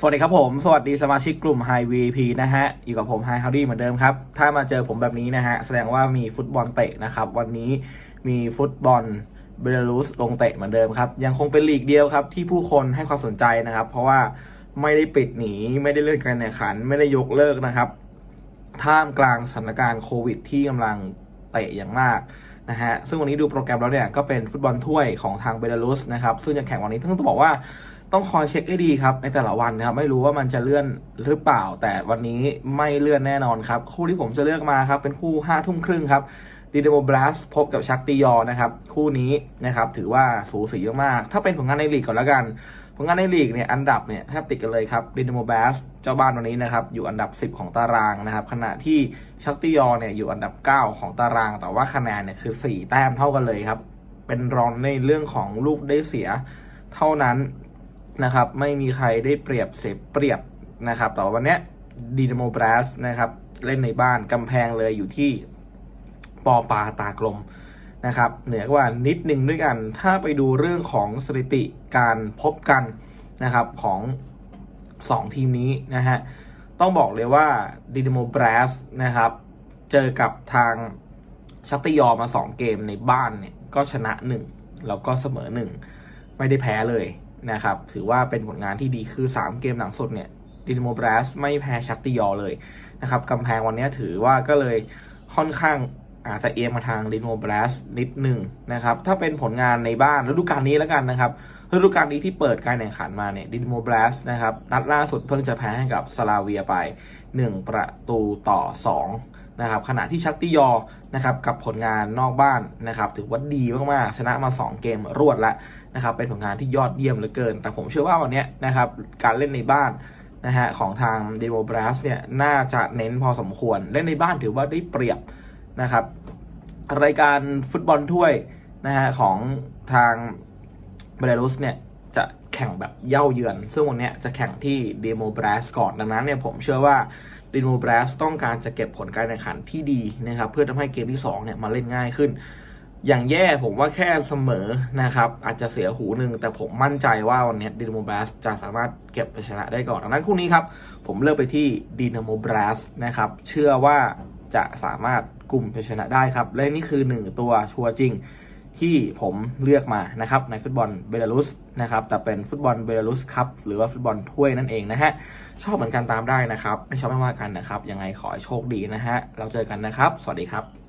สวัสดีครับผม สวัสดีสมาชิกกลุ่ม High VP นะฮะ อยู่กับผม High Howdy เหมือนเดิมครับ ถ้ามาเจอผมแบบนี้นะฮะ แสดงว่ามีฟุตบอลเตะนะครับ วันนี้มีฟุตบอลเบลารุสลงเตะเหมือนเดิมครับ ยังคงเป็นลีกเดียวครับ ที่ผู้คนให้ความสนใจนะครับ เพราะว่าไม่ได้ปิดหนี ไม่ได้เลื่อนการแข่งขัน ไม่ได้ยกเลิกนะครับ ท่ามกลางสถานการณ์โควิดที่กำลังเตะอย่างมาก นะฮะซึ่งวันนี้ดูโปรแกรมแล้วเนี่ยก็เป็นฟุตบอลถ้วยของทางเบลารุสนะครับซึ่งจะแข่งวันนี้ต้องบอกว่าต้องคอยเช็คให้ดีครับในแต่ละวันนะครับไม่รู้ว่ามันจะเลื่อนหรือเปล่า แต่วันนี้ไม่เลื่อนแน่นอนครับคู่ที่ผมจะเลือกมาครับเป็นคู่5้าทุ่มครึ่งครับดีเดโมบลัสพบกับชักติยอนะครับคู่นี้นะครับถือว่าสูสีมากๆถ้าเป็นผลงานในลีกก่อนแล้วกัน ผลงานในลีกเนี่ยอันดับเนี่ยแทบติดกันเลยครับดินาโมแบสเจ้าบ้านวันนี้นะครับอยู่อันดับ 10 ของตารางนะครับขณะที่ชักติยอเนี่ยอยู่อันดับ 9 ของตาราง แต่ว่าคะแนนเนี่ยคือ 4 แต้มเท่ากันเลยครับเป็นรองในเรื่องของลูกได้เสียเท่านั้นนะครับไม่มีใครได้เปรียบเสียเปรียบนะครับแต่วันนี้ดีนาโมแบสนะครับเล่นในบ้านกำแพงเลยอยู่ที่ปอปาตากลม นะครับเหนือกว่านิดนึงด้วยกัน ถ้าไปดูเรื่องของสถิติการพบกันนะครับของ 2 ทีมนี้นะฮะต้องบอกเลยว่าดินโมบรัสนะครับเจอกับทางชัตติยอมา 2 เกมในบ้านเนี่ยก็ชนะ 1 แล้วก็เสมอ 1 ไม่ได้แพ้เลยนะครับถือว่าเป็นผลงานที่ดีคือ 3 เกมหลังสุดเนี่ยดินโมบรัสไม่แพ้ชัตติยอเลยนะครับกำแพงวันนี้ถือว่าก็เลยค่อนข้าง อาจจะเอียงมาทางดิโนบลัสนิดหนึ่งนะครับ ถ้าเป็นผลงานในบ้านฤดูกาลนี้แล้วกันนะครับฤดูกาลนี้ที่เปิดการแข่งขันมาเนี่ยดิโนบลัสนะครับ นัดล่าสุดเพิ่งจะแพ้ให้กับสลาเวียไป 1 ประตูต่อ 2 นะครับ ขณะที่ชักติยอนะครับ กับผลงานนอกบ้านนะครับ ถือว่าดีมากๆ ชนะมา 2 เกมรวดแล้วนะครับ เป็นผลงานที่ยอดเยี่ยมเหลือเกิน แต่ผมเชื่อว่าวันนี้นะครับ การเล่นในบ้านนะฮะของทางดิโมบลัสเนี่ย น่าจะเน้นพอสมควร เล่นในบ้านถือว่าได้เปรียบ นะครับ รายการฟุตบอลถ้วยนะฮะของทางเบลารุสเนี่ยจะแข่งแบบเย่าเยือน ซึ่งวันนี้จะแข่งที่เดโมบรัสก่อนดังนั้นเนี่ยผมเชื่อว่าเดโมบรัสต้องการจะเก็บผลการแข่งขันที่ดีนะครับเพื่อทำให้เกมที่2เนี่ยมาเล่นง่ายขึ้น อย่างแย่ผมว่าแค่เสมอนะครับอาจจะเสียหูหนึ่งแต่ผมมั่นใจว่าวันนี้ดินาโมบรัสจะสามารถเก็บไปชนะได้ก่อนดังนั้นคู่นี้ครับผมเลือกไปที่ดินาโมบรัสนะครับเชื่อว่า จะสามารถกลุ่มไปชนะได้ครับ และนี่คือ 1 ตัวชัวร์จริงที่ผมเลือกมานะครับในฟุตบอลเบลารุสนะครับแต่เป็นฟุตบอลเบลารุสครับหรือว่าฟุตบอลถ้วยนั่นเองนะฮะชอบเหมือนกันตามได้นะครับไม่ชอบไม่ว่ากันนะครับยังไงขอให้โชคดีนะฮะเราเจอกันนะครับ สวัสดีครับ